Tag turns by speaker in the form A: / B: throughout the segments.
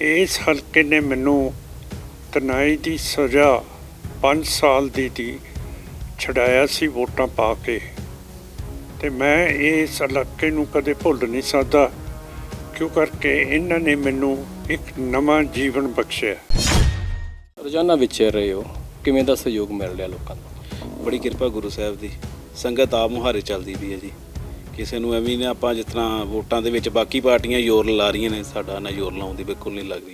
A: ਇਸ ਹਲਕੇ ਨੇ ਮੈਨੂੰ ਤਨਾਈ ਦੀ ਸਜ਼ਾ 5 ਸਾਲ ਦੀ ਦੀ ਛਡਾਇਆ ਸੀ ਵੋਟਾਂ ਪਾ ਕੇ। ਤੇ ਮੈਂ ਇਸ ਇਲਾਕੇ ਨੂੰ ਕਦੇ ਭੁੱਲ ਨਹੀਂ ਸਕਦਾ, ਕਿਉਂ ਕਰਕੇ ਇਹਨਾਂ ਨੇ ਮੈਨੂੰ ਇੱਕ ਨਵਾਂ ਜੀਵਨ ਬਖਸ਼ਿਆ।
B: ਰੋਜ਼ਾਨਾ ਵਿਚਰ ਰਹੇ ਹੋ, ਕਿਵੇਂ ਦਾ ਸਹਿਯੋਗ ਮਿਲ ਰਿਹਾ ਲੋਕਾਂ ਦਾ
C: ਬੜੀ ਕਿਰਪਾ ਗੁਰੂ ਸਾਹਿਬ ਦੀ, ਸੰਗਤ ਆਪ ਮੁਹਾਰੇ ਚੱਲਦੀ ਵੀ ਹੈ ਜੀ। ਕਿਸੇ ਨੂੰ ਐਵੇਂ ਨਾ ਆਪਾਂ ਜਿਸ ਤਰ੍ਹਾਂ ਵੋਟਾਂ ਦੇ ਵਿੱਚ ਬਾਕੀ ਪਾਰਟੀਆਂ ਜ਼ੋਰ ਲਾ ਰਹੀਆਂ ਨੇ ਸਾਡਾ ਨਾ ਜ਼ੋਰ ਲਾਉਣ ਦੀ ਬਿਲਕੁਲ ਨਹੀਂ ਲੱਗਦੀ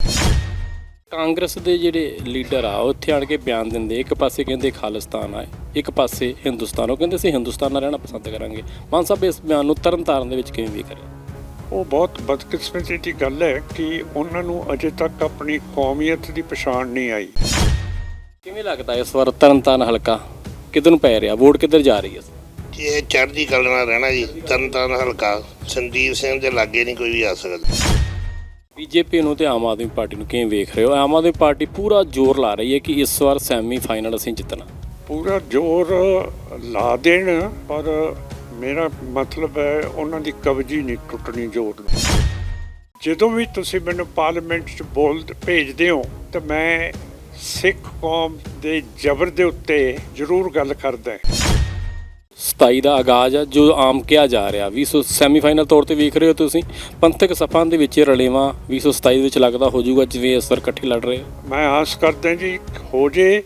B: ਕਾਂਗਰਸ ਦੇ ਜਿਹੜੇ ਲੀਡਰ ਆ ਉਹ ਇੱਥੇ ਆਣ ਕੇ ਬਿਆਨ ਦਿੰਦੇ ਇੱਕ ਪਾਸੇ ਕਹਿੰਦੇ ਖਾਲਿਸਤਾਨ ਆ ਇੱਕ ਪਾਸੇ ਹਿੰਦੁਸਤਾਨ ਉਹ ਕਹਿੰਦੇ ਅਸੀਂ ਹਿੰਦੁਸਤਾਨ ਨਾਲ ਰਹਿਣਾ ਪਸੰਦ ਕਰਾਂਗੇ। ਮਾਨ ਸਾਹਿਬ ਇਸ ਬਿਆਨ ਨੂੰ ਤਰਨਤਾਰਨ ਦੇ ਵਿੱਚ ਕਿਵੇਂ ਵੀ ਕਰੇ
A: ਉਹ ਬਹੁਤ ਬਦਕਿਸਮਤੀ ਦੀ ਗੱਲ ਹੈ ਕਿ ਉਹਨਾਂ ਨੂੰ ਅਜੇ ਤੱਕ ਆਪਣੀ ਕੌਮੀਅਤ ਦੀ ਪਛਾਣ ਨਹੀਂ ਆਈ।
B: ਕਿਵੇਂ ਲੱਗਦਾ ਇਸ ਵਾਰ ਤਰਨਤਾਰਨ ਹਲਕਾ ਕਿੱਧਰ ਨੂੰ ਪੈ ਰਿਹਾ? ਵੋਟ ਕਿੱਧਰ ਜਾ ਰਹੀ ਹੈ
D: ਇਹ ਚੜ੍ਹਦੀ ਕਲਾ ਨਾਲ ਰਹਿਣਾ ਜੀ ਤਰਨਤਾਰਨ ਹਲਕਾ। ਸੰਦੀਪ ਸਿੰਘ ਦੇ ਲਾਗੇ ਨਹੀਂ ਕੋਈ ਵੀ ਆ ਸਕਦਾ।
B: ਬੀਜੇਪੀ ਨੂੰ ਤੇ ਆਮ ਆਦਮੀ ਪਾਰਟੀ ਨੂੰ ਕਿਵੇਂ ਵੇਖ ਰਹੇ ਹੋ? ਆਮ ਆਦਮੀ ਪਾਰਟੀ ਪੂਰਾ ਜ਼ੋਰ ਲਾ ਰਹੀ ਹੈ ਕਿ ਇਸ ਵਾਰ ਸੈਮੀ ਫਾਈਨਲ ਅਸੀਂ ਜਿੱਤਣਾ।
A: ਪੂਰਾ ਜ਼ੋਰ ਲਾ ਦੇਣ ਪਰ ਮੇਰਾ ਮਤਲਬ ਹੈ ਉਹਨਾਂ ਦੀ ਕਬਜੀ ਨਹੀਂ ਟੁੱਟਣੀ ਜ਼ੋਰ ਨੂੰ ਜਦੋਂ ਵੀ ਤੁਸੀਂ ਮੈਨੂੰ ਪਾਰਲੀਮੈਂਟ 'ਚ ਬੋਲ ਭੇਜਦੇ ਹੋ ਤਾਂ ਮੈਂ ਸਿੱਖ ਕੌਮ ਦੇ ਜ਼ਬਰ ਦੇ ਉੱਤੇ ਜ਼ਰੂਰ ਗੱਲ ਕਰਦਾ
B: 27 ਦਾ ਆਗਾਜ਼ ਆ, ਜੋ ਆਮ ਕਿਹਾ ਜਾ ਰਿਹਾ। 20 ਸੈਮੀਫਾਈਨਲ ਤੌਰ ਤੇ ਵੇਖ ਰਹੇ ਹੋ ਤੁਸੀਂ। ਪੰਥਕ ਸਫਾਂ ਦੇ ਵਿੱਚ ਰਲੇਵਾ 2027 ਵਿੱਚ ਲੱਗਦਾ ਹੋ ਜਾਊਗਾ ਜਿਵੇਂ ਅਸਰ ਇਕੱਠੇ ਲੜ ਰਹੇ
A: ਮੈਂ ਆਸ ਕਰਦਾ ਜੀ, ਹੋ ਜੇ।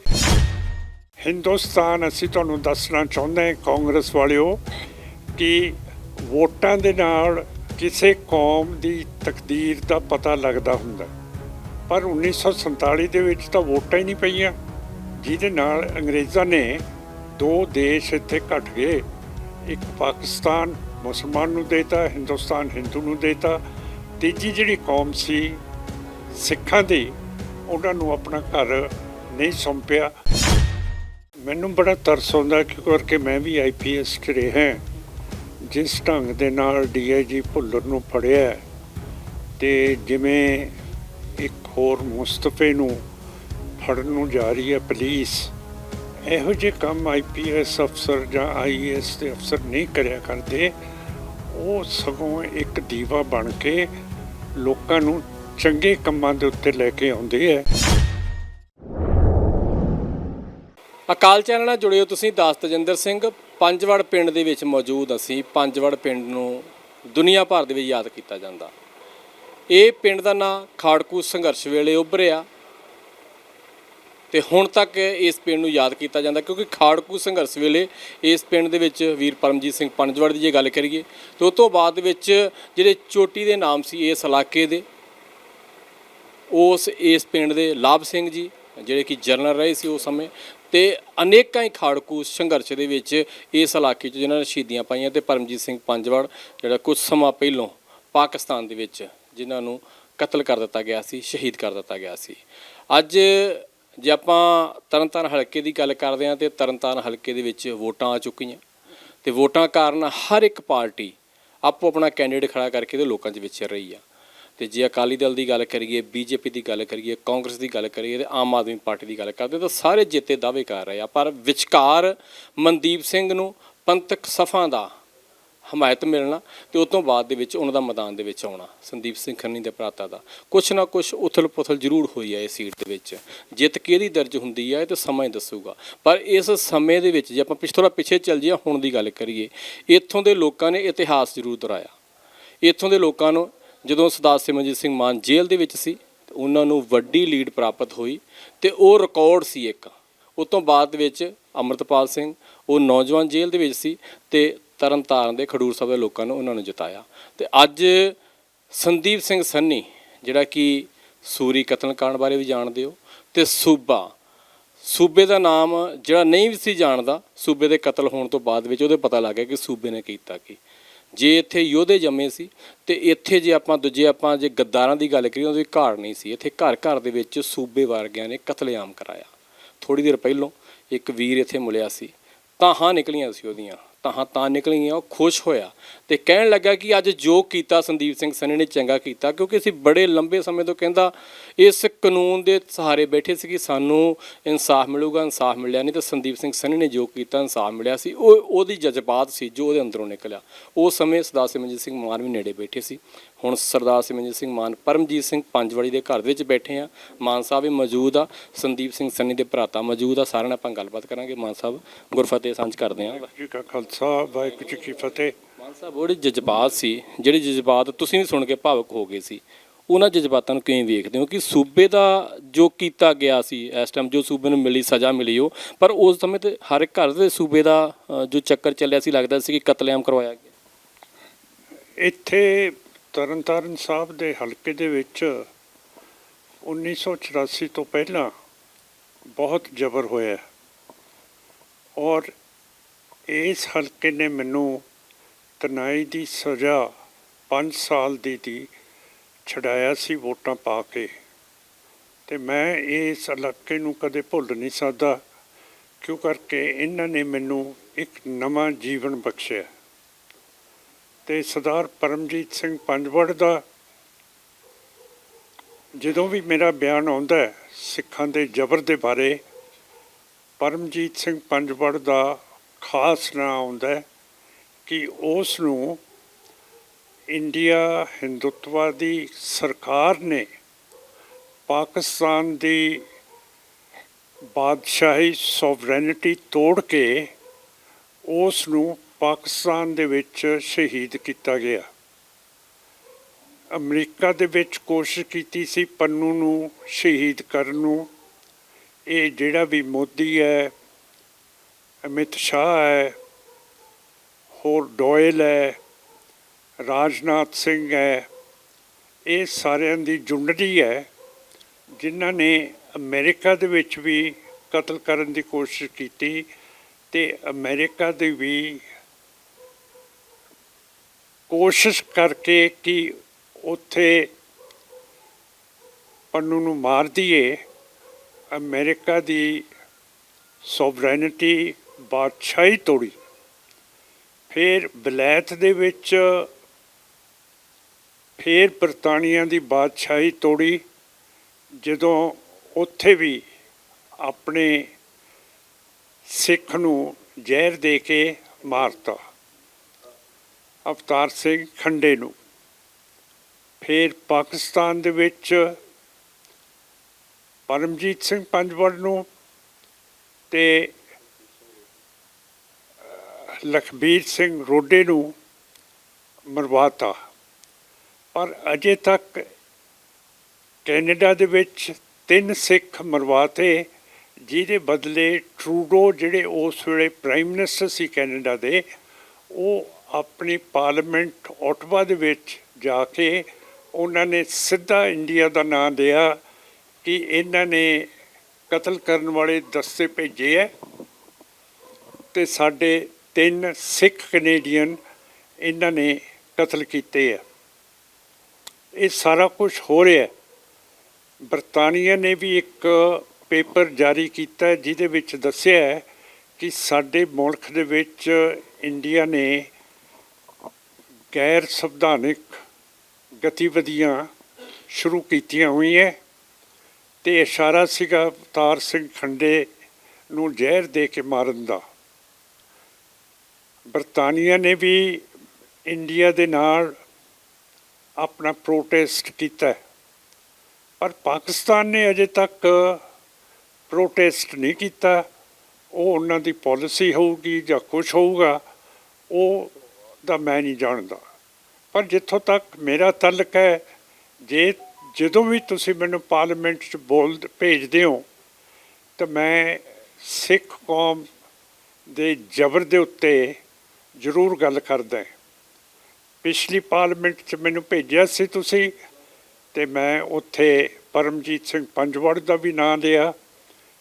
A: ਹਿੰਦੁਸਤਾਨ, ਅਸੀਂ ਤੁਹਾਨੂੰ ਦੱਸਣਾ ਚਾਹੁੰਦੇ ਹਾਂ, ਕਾਂਗਰਸ ਵਾਲਿਓ, ਕਿ ਵੋਟਾਂ ਦੇ ਨਾਲ ਕਿਸੇ ਕੌਮ ਦੀ ਤਕਦੀਰ ਦਾ ਪਤਾ ਲੱਗਦਾ ਹੁੰਦਾ ਪਰ 1947 ਦੇ ਵਿੱਚ ਤਾਂ ਵੋਟਾਂ ਹੀ ਨਹੀਂ ਪਈਆਂ। ਜਿਹਦੇ ਨਾਲ ਅੰਗਰੇਜ਼ਾਂ ਨੇ ਦੋ ਦੇਸ਼ ਇੱਥੇ ਘਟ ਗਏ। ਇੱਕ ਪਾਕਿਸਤਾਨ ਮੁਸਲਮਾਨ ਨੂੰ ਦੇਤਾ ਹਿੰਦੁਸਤਾਨ ਹਿੰਦੂ ਨੂੰ ਦੇਤਾ। ਤੀਜੀ ਜਿਹੜੀ ਕੌਮ ਸੀ ਸਿੱਖਾਂ ਦੀ ਉਹਨਾਂ ਨੂੰ ਆਪਣਾ ਘਰ ਨਹੀਂ ਸੌਂਪਿਆ। ਮੈਨੂੰ ਬੜਾ ਤਰਸ ਆਉਂਦਾ ਕਿਉਂਕਿ ਕਰਕੇ ਮੈਂ ਵੀ ਆਈਪੀਐਸ ਚ ਰਿਹਾ ਜਿਸ ਢੰਗ ਦੇ ਨਾਲ ਡੀਆਈਜੀ ਭੁੱਲਰ ਨੂੰ ਫੜਿਆ ਹੈ, ਤੇ ਜਿਵੇਂ ਇੱਕ ਹੋਰ ਮੁਸਤਫੇ ਨੂੰ ਫੜਨ ਨੂੰ ਜਾ ਰਹੀ ਹੈ ਪੁਲਿਸ ਇਹੋ ਜਿਹੇ ਕੰਮ ਆਈਪੀਐਸ ਅਫਸਰ ਜਾਂ ਆਈਏਐਸ ਦੇ ਅਫਸਰ ਨਹੀਂ ਕਰਿਆ ਕਰਦੇ। ਉਹ ਸਗੋਂ ਇੱਕ ਦੀਵਾ ਬਣ ਕੇ ਲੋਕਾਂ ਨੂੰ ਚੰਗੇ ਕੰਮਾਂ ਦੇ ਉੱਤੇ ਲੈ ਕੇ ਆਉਂਦੇ ਹੈ
B: ਅਕਾਲ ਚੈਨਲ ਨਾਲ ਜੁੜਿਓ ਤੁਸੀਂ ਦਾਸ ਤਜਿੰਦਰ ਸਿੰਘ। ਪੰਜਵੜ ਪਿੰਡ ਦੇ ਵਿੱਚ ਮੌਜੂਦ ਅਸੀਂ। ਪੰਜਵੜ ਪਿੰਡ ਨੂੰ ਦੁਨੀਆ ਭਰ ਦੇ ਵਿੱਚ ਯਾਦ ਕੀਤਾ ਜਾਂਦਾ। ਇਹ ਪਿੰਡ ਦਾ ਨਾਂ ਖਾੜਕੂ ਸੰਘਰਸ਼ ਵੇਲੇ ਉੱਭਰਿਆ। ਤੇ ਹੁਣ ਤੱਕ ਇਸ ਪਿੰਡ ਨੂੰ ਯਾਦ ਕੀਤਾ ਜਾਂਦਾ ਕਿਉਂਕਿ ਖਾੜਕੂ ਸੰਘਰਸ਼ ਵੇਲੇ ਇਸ ਪਿੰਡ ਦੇ ਵਿੱਚ ਵੀਰ ਪਰਮਜੀਤ ਸਿੰਘ ਪੰਜਵੜ ਦੀ ਜੇ ਗੱਲ ਕਰੀਏ, ਤੇ ਉਸ ਤੋਂ ਬਾਅਦ ਵਿੱਚ ਜਿਹੜੇ ਚੋਟੀ ਦੇ ਨਾਮ ਸੀ ਇਸ ਇਲਾਕੇ ਦੇ, ਉਸ ਇਸ ਪਿੰਡ ਦੇ ਲਾਭ ਸਿੰਘ ਜੀ, ਜਿਹੜੇ ਕਿ ਜਨਰਲ ਰਹੇ ਸੀ ਉਸ ਸਮੇਂ, ਤੇ ਅਨੇਕਾਂ ਹੀ ਖਾੜਕੂ ਸੰਘਰਸ਼ ਦੇ ਵਿੱਚ ਇਸ ਇਲਾਕੇ 'ਚ ਜਿਨ੍ਹਾਂ ਨੇ ਸ਼ਹੀਦੀਆਂ ਪਾਈਆਂ ਤੇ ਪਰਮਜੀਤ ਸਿੰਘ ਪੰਜਵੜ, ਜਿਹੜਾ ਕੁਝ ਸਮਾਂ ਪਹਿਲਾਂ ਪਾਕਿਸਤਾਨ ਦੇ ਵਿੱਚ ਜਿਨ੍ਹਾਂ ਨੂੰ ਕਤਲ ਕਰ ਦਿੱਤਾ ਗਿਆ ਸੀ, ਸ਼ਹੀਦ ਕਰ ਦਿੱਤਾ ਗਿਆ ਸੀ। ਅੱਜ ਜੇ ਆਪਾਂ ਤਰਨਤਾਰਨ ਹਲਕੇ ਦੀ ਗੱਲ ਕਰਦੇ ਹਾਂ ਤੇ ਤਰਨਤਾਰਨ ਹਲਕੇ ਦੇ ਵਿੱਚ ਵੋਟਾਂ ਆ ਚੁੱਕੀਆਂ। ਤੇ ਵੋਟਾਂ ਕਾਰਨ ਹਰ ਇੱਕ ਪਾਰਟੀ ਆਪੋ ਆਪਣਾ ਕੈਂਡੀਡੇਟ ਖੜਾ ਕਰਕੇ ਤੇ ਲੋਕਾਂ 'ਚ ਵਿਚਰ ਰਹੀ ਆ। ਤੇ ਜੇ ਅਕਾਲੀ ਦਲ ਦੀ ਗੱਲ ਕਰੀਏ, ਬੀਜੇਪੀ ਦੀ ਗੱਲ ਕਰੀਏ, ਕਾਂਗਰਸ ਦੀ ਗੱਲ ਕਰੀਏ ਤੇ ਆਮ ਆਦਮੀ ਪਾਰਟੀ ਦੀ ਗੱਲ ਕਰਦੇ ਤਾਂ ਸਾਰੇ ਜਿੱਤੇ ਦਾਅਵੇ ਕਰ ਰਹੇ ਆ। ਪਰ ਵਿਚਕਾਰ ਮਨਦੀਪ ਸਿੰਘ ਨੂੰ ਪੰਥਕ ਸਫਾਂ ਦਾ ਹਮਾਇਤ ਮਿਲਣਾ ਤੇ ਉਸ ਤੋਂ ਬਾਅਦ ਦੇ ਵਿੱਚ ਉਹਨਾਂ ਦਾ ਮੈਦਾਨ ਦੇ ਵਿੱਚ ਆਉਣਾ, ਸੰਦੀਪ ਸਿੰਘ ਖੰਨੀ ਦੇ ਭਰਾਤਾ ਦਾ। ਕੁਛ ਨਾ ਕੁਛ ਉਥਲ ਪੁਥਲ ਜ਼ਰੂਰ ਹੋਈ ਹੈ ਇਸ ਸੀਟ ਦੇ ਵਿੱਚ। ਜਿੱਤ ਕਿਹਦੀ ਦਰਜ ਹੁੰਦੀ ਹੈ ਇਹ ਤਾਂ ਸਮਾਂ ਹੀ ਦੱਸੂਗਾ। ਪਰ ਇਸ ਸਮੇਂ ਦੇ ਵਿੱਚ ਜੇ ਆਪਾਂ ਪਿਛ ਥੋੜਾ ਪਿੱਛੇ ਚੱਲ ਜਾਈਏ, ਹੁਣ ਦੀ ਗੱਲ ਕਰੀਏ, ਇੱਥੋਂ ਦੇ ਲੋਕਾਂ ਨੇ ਇਤਿਹਾਸ ਜ਼ਰੂਰ ਦੁਹਰਾਇਆ ਇੱਥੋਂ ਦੇ ਲੋਕਾਂ ਨੂੰ ਜਦੋਂ ਸਰਦਾਰ ਸਿਮਰਜੀਤ ਸਿੰਘ ਮਾਨ ਜੇਲ੍ਹ ਦੇ ਵਿੱਚ ਸੀ ਉਹਨਾਂ ਨੂੰ ਵੱਡੀ ਲੀਡ ਪ੍ਰਾਪਤ ਹੋਈ ਤੇ ਉਹ ਰਿਕਾਰਡ ਸੀ ਇੱਕ। ਉਸ ਤੋਂ ਬਾਅਦ ਦੇ ਵਿੱਚ ਅਮਰਤਪਾਲ ਸਿੰਘ, ਉਹ ਨੌਜਵਾਨ ਜੇਲ੍ਹ ਦੇ ਵਿੱਚ ਸੀ ਤੇ ਤਰਨਤਾਰਨ ਦੇ ਖਡੂਰ ਸਾਹਿਬ ਦੇ ਲੋਕਾਂ ਨੂੰ ਉਹਨਾਂ ਨੂੰ ਜਿਤਾਇਆ। ਤੇ ਅੱਜ ਸੰਦੀਪ ਸਿੰਘ ਸੰਨੀ, ਜਿਹੜਾ ਕਿ ਸੂਰੀ ਕਤਲ ਕਾਂਡ ਬਾਰੇ ਵੀ ਜਾਣਦੇ ਹੋ, ਤੇ ਸੂਬਾ। ਸੂਬੇ ਦਾ ਨਾਮ ਜਿਹੜਾ ਨਹੀਂ ਵੀ ਸੀ ਜਾਣਦਾ, ਸੂਬੇ ਦੇ ਕਤਲ ਹੋਣ ਤੋਂ ਬਾਅਦ ਵਿੱਚ ਉਹਦੇ ਪਤਾ ਲੱਗ ਗਿਆ ਕਿ ਸੂਬੇ ਨੇ ਕੀਤਾ ਕੀ। ਜੇ ਇੱਥੇ ਯੋਧੇ ਜੰਮੇ ਸੀ, ਤੇ ਇੱਥੇ ਜੇ ਆਪਾਂ ਦੂਜੇ ਆਪਾਂ ਜੇ ਗੱਦਾਰਾਂ ਦੀ ਗੱਲ ਕਰੀਏ, ਉਹਦੀ ਘਾੜ ਨਹੀਂ ਸੀ। ਇੱਥੇ ਘਰ ਘਰ ਦੇ ਵਿੱਚ ਸੂਬੇ ਵਰਗਿਆਂ ਨੇ ਕਤਲੇਆਮ ਕਰਾਇਆ। ਥੋੜੀ ਦੇਰ ਪਹਿਲਾਂ ਇੱਕ ਵੀਰ ਇੱਥੇ ਮਿਲਿਆ ਸੀ ਤਾਂ ਹਾਂ ਨਿਕਲੀਆਂ ਸੀ ਉਹਦੀਆਂ। ਤਾਂ ਤਾਂ ਨਿਕਲੀਆਂ ਉਹ ਖੁਸ਼ ਹੋਇਆ ਤੇ ਕਹਿਣ ਲੱਗਾ ਕਿ ਅੱਜ ਜੋ ਕੀਤਾ ਸੰਦੀਪ ਸਿੰਘ ਸਨੇ ਨੇ ਚੰਗਾ ਕੀਤਾ, ਕਿਉਂਕਿ ਅਸੀਂ ਬੜੇ ਲੰਬੇ ਸਮੇਂ ਤੋਂ ਕਹਿੰਦਾ ਇਸ ਕਾਨੂੰਨ ਦੇ ਸਹਾਰੇ ਬੈਠੇ ਸੀ ਕਿ ਸਾਨੂੰ ਇਨਸਾਫ ਮਿਲੂਗਾ, ਇਨਸਾਫ ਮਿਲਿਆ ਨਹੀਂ ਤਾਂ ਸੰਦੀਪ ਸਿੰਘ ਸਨੇ ਨੇ ਜੋ ਕੀਤਾ ਇਨਸਾਫ ਮਿਲਿਆ ਸੀ, ਉਹ ਉਹਦੀ ਜਜ਼ਬਾਤ ਸੀ ਜੋ ਉਹਦੇ ਅੰਦਰੋਂ ਨਿਕਲਿਆ। ਉਸ ਸਮੇਂ ਸਰਦਾਰ ਸਿਮਰਜੀਤ ਸਿੰਘ ਮਾਨ ਵੀ ਨੇੜੇ ਬੈਠੇ ਸੀ। ਹੁਣ ਸਰਦਾਰ ਸਿਮਰਜੀਤ ਸਿੰਘ ਮਾਨ ਪਰਮਜੀਤ ਸਿੰਘ ਪੰਜਵਾੜੀ ਦੇ ਘਰ ਵਿੱਚ ਬੈਠੇ ਆ। ਮਾਨ ਸਾਹਿਬ ਵੀ ਮੌਜੂਦ ਆ। ਸੰਦੀਪ ਸਿੰਘ ਸਨੀ ਦੇ ਭਰਾਤਾ ਮੌਜੂਦ ਆ। ਸਾਰਿਆਂ ਨਾਲ ਆਪਾਂ ਗੱਲਬਾਤ ਕਰਾਂਗੇ। ਮਾਨ ਸਾਹਿਬ ਗੁਰਫਤਿਹ ਸਾਂਝ ਕਰਦੇ ਆ।
A: ਜੀ ਕਾ ਖਾਲਸਾ ਵਾਹਿਗੁਰੂ ਜੀ ਕੀ ਫਤਿਹ।
B: ਮਾਨ ਸਾਹਿਬ ਉਹਦੇ ਜਜ਼ਬਾਤ ਸੀ ਜਿਹੜੇ ਜਜ਼ਬਾਤ ਤੁਸੀਂ ਵੀ ਸੁਣ ਕੇ ਭਾਵਕ ਹੋ ਗਏ ਸੀ ਉਹਨਾਂ ਜਜ਼ਬਾਤਾਂ ਨੂੰ ਕਿਵੇਂ ਵੇਖਦੇ ਹੋ? ਕਿ ਸੂਬੇ ਦਾ ਜੋ ਕੀਤਾ ਗਿਆ ਸੀ ਇਸ ਟਾਈਮ ਜੋ ਸੂਬੇ ਨੂੰ ਮਿਲੀ ਸਜ਼ਾ ਮਿਲੀ ਉਹ ਪਰ ਉਸ ਸਮੇਂ ਤੇ ਹਰ ਇੱਕ ਘਰ ਦੇ ਸੂਬੇ ਦਾ ਜੋ ਚੱਕਰ ਚੱਲਿਆ ਸੀ ਲੱਗਦਾ ਸੀ ਕਿ ਕਤਲੇਆਮ ਕਰਵਾਇਆ ਗਿਆ।
A: ਇੱਥੇ ਤਰਨਤਾਰਨ ਸਾਹਿਬ ਦੇ ਹਲਕੇ ਦੇ ਵਿੱਚ 1984 ਤੋਂ ਪਹਿਲਾਂ ਬਹੁਤ ਜ਼ਬਰ ਹੋਇਆ ਔਰ ਇਸ ਹਲਕੇ ਨੇ ਮੈਨੂੰ ਤਨਾਈ ਦੀ ਸਜ਼ਾ 5 ਸਾਲ ਦੀ ਦੀ ਛਡਾਇਆ ਸੀ ਵੋਟਾਂ ਪਾ ਕੇ। ਤੇ ਮੈਂ ਇਸ ਇਲਾਕੇ ਨੂੰ ਕਦੇ ਭੁੱਲ ਨਹੀਂ ਸਕਦਾ, ਕਿਉਂ ਕਰਕੇ ਇਹਨਾਂ ਨੇ ਮੈਨੂੰ ਇੱਕ ਨਵਾਂ ਜੀਵਨ ਬਖਸ਼ਿਆ। ਤੇ ਸਰਦਾਰ ਪਰਮਜੀਤ ਸਿੰਘ ਪੰਜਵੜ ਦਾ ਜਦੋਂ ਵੀ ਮੇਰਾ ਬਿਆਨ ਆਉਂਦਾ ਹੈ ਸਿੱਖਾਂ ਦੇ ਜ਼ਬਰ ਦੇ ਬਾਰੇ, ਪਰਮਜੀਤ ਸਿੰਘ ਪੰਜਵੜ ਦਾ ਖਾਸ ਨਾਂ ਆਉਂਦਾ ਹੈ ਕਿ ਉਸ ਨੂੰ ਇੰਡੀਆ ਹਿੰਦੁੱਤਵਾਦੀ ਸਰਕਾਰ ਨੇ ਪਾਕਿਸਤਾਨ ਦੀ ਬਾਦਸ਼ਾਹੀ ਸੋਵਰੈਨਿਟੀ ਤੋੜ ਕੇ ਉਸ ਨੂੰ ਪਾਕਿਸਤਾਨ ਦੇ ਵਿੱਚ ਸ਼ਹੀਦ ਕੀਤਾ ਗਿਆ। ਅਮਰੀਕਾ ਦੇ ਵਿੱਚ ਕੋਸ਼ਿਸ਼ ਕੀਤੀ ਸੀ ਪੰਨੂ ਨੂੰ ਸ਼ਹੀਦ ਕਰਨ ਨੂੰ। ਇਹ ਜਿਹੜਾ ਵੀ ਮੋਦੀ ਹੈ, ਅਮਿਤ ਸ਼ਾਹ ਹੈ, ਹੋਰ ਡੋਇਲ ਹੈ, ਰਾਜਨਾਥ ਸਿੰਘ ਹੈ, ਇਹ ਸਾਰਿਆਂ ਦੀ ਜੁੰਡਲੀ ਹੈ, ਜਿਨ੍ਹਾਂ ਨੇ ਅਮਰੀਕਾ ਦੇ ਵਿੱਚ ਵੀ ਕਤਲ ਕਰਨ ਦੀ ਕੋਸ਼ਿਸ਼ ਕੀਤੀ। ਤੇ ਅਮਰੀਕਾ ਦੇ ਵੀ ਕੋਸ਼ਿਸ਼ ਕਰਕੇ ਕਿ ਉੱਥੇ ਪੰਨੂ ਨੂੰ ਮਾਰ ਦਈਏ, ਅਮਰੀਕਾ ਦੀ ਸੋਵਰੈਨਿਟੀ ਬਾਦਸ਼ਾਹੀ ਤੋੜੀ। ਫਿਰ ਵਿਲਾਇਤ ਦੇ ਵਿੱਚ ਫਿਰ ਬਰਤਾਨੀਆ ਦੀ ਬਾਦਸ਼ਾਹੀ ਤੋੜੀ, ਜਦੋਂ ਉੱਥੇ ਵੀ ਆਪਣੇ ਸਿੱਖ ਨੂੰ ਜ਼ਹਿਰ ਦੇ ਕੇ ਮਾਰਤਾ। ਅਵਤਾਰ ਸਿੰਘ ਖੰਡੇ ਨੂੰ। ਫਿਰ ਪਾਕਿਸਤਾਨ ਦੇ ਵਿੱਚ ਪਰਮਜੀਤ ਸਿੰਘ ਪੰਜਵੜ ਨੂੰ ਤੇ ਲਖਬੀਰ ਸਿੰਘ ਰੋਡੇ ਨੂੰ ਮਰਵਾਤਾ। ਪਰ ਅਜੇ ਤੱਕ ਕੈਨੇਡਾ ਦੇ ਵਿੱਚ ਤਿੰਨ ਸਿੱਖ ਮਰਵਾਤੇ। ਜਿਹਦੇ ਬਦਲੇ ਟਰੂਡੋ ਜਿਹੜੇ ਉਸ ਵੇਲੇ ਪ੍ਰਾਈਮ ਮਿਨਿਸਟਰ ਸੀ ਕੈਨੇਡਾ ਦੇ, ਉਹ ਆਪਣੀ ਪਾਰਲੀਮੈਂਟ ਓਟਵਾ ਦੇ ਵਿੱਚ ਜਾ ਕੇ ਉਹਨਾਂ ਨੇ ਸਿੱਧਾ ਇੰਡੀਆ ਦਾ ਨਾਂ ਲਿਆ ਕਿ ਇਹਨਾਂ ਨੇ ਕਤਲ ਕਰਨ ਵਾਲੇ ਦਸਤੇ ਭੇਜੇ ਹੈ ਤੇ ਸਾਡੇ ਤਿੰਨ ਸਿੱਖ ਕੈਨੇਡੀਅਨ ਇਹਨਾਂ ਨੇ ਕਤਲ ਕੀਤੇ ਆ ਇਹ ਸਾਰਾ ਕੁਝ ਹੋ ਰਿਹਾ ਬਰਤਾਨੀਆ ਨੇ ਵੀ ਇੱਕ ਪੇਪਰ ਜਾਰੀ ਕੀਤਾ, ਜਿਹਦੇ ਵਿੱਚ ਦੱਸਿਆ ਹੈ ਕਿ ਸਾਡੇ ਮੁਲਕ ਦੇ ਵਿੱਚ ਇੰਡੀਆ ਨੇ ਗੈਰ ਸੰਵਿਧਾਨਿਕ ਗਤੀਵਿਧੀਆਂ ਸ਼ੁਰੂ ਕੀਤੀਆਂ ਹੋਈਆਂ ਤੇ ਇਸ਼ਾਰਾ ਸੀਗਾ ਅਵਤਾਰ ਸਿੰਘ ਖੰਡੇ ਨੂੰ ਜ਼ਹਿਰ ਦੇ ਕੇ ਮਾਰਨ ਦਾ। ਬਰਤਾਨੀਆ ਨੇ ਵੀ ਇੰਡੀਆ ਦੇ ਨਾਲ ਆਪਣਾ ਪ੍ਰੋਟੈਸਟ ਕੀਤਾ ਪਰ ਪਾਕਿਸਤਾਨ ਨੇ ਅਜੇ ਤੱਕ ਪ੍ਰੋਟੈਸਟ ਨਹੀਂ ਕੀਤਾ, ਉਹ ਉਹਨਾਂ ਦੀ ਪਾਲਿਸੀ ਹੋਊਗੀ ਜਾਂ ਕੁਝ ਹੋਊਗਾ, ਉਹ ਦਾ ਮੈਂ ਨਹੀਂ ਜਾਣਦਾ। ਪਰ ਜਿੱਥੋਂ ਤੱਕ ਮੇਰਾ ਤਲਕ ਹੈ, ਜੇ ਜਦੋਂ ਵੀ ਤੁਸੀਂ ਮੈਨੂੰ ਪਾਰਲੀਮੈਂਟ 'ਚ ਬੋਲ ਭੇਜਦੇ ਹੋ, ਤਾਂ ਮੈਂ ਸਿੱਖ ਕੌਮ ਦੇ ਜ਼ਬਰ ਦੇ ਉੱਤੇ ਜ਼ਰੂਰ ਗੱਲ ਕਰਦਾ ਪਿਛਲੀ ਪਾਰਲੀਮੈਂਟ 'ਚ ਮੈਨੂੰ ਭੇਜਿਆ ਸੀ ਤੁਸੀਂ, ਤੇ ਮੈਂ ਉੱਥੇ ਪਰਮਜੀਤ ਸਿੰਘ ਪੰਜਵੜ ਦਾ ਵੀ ਨਾਂ ਲਿਆ।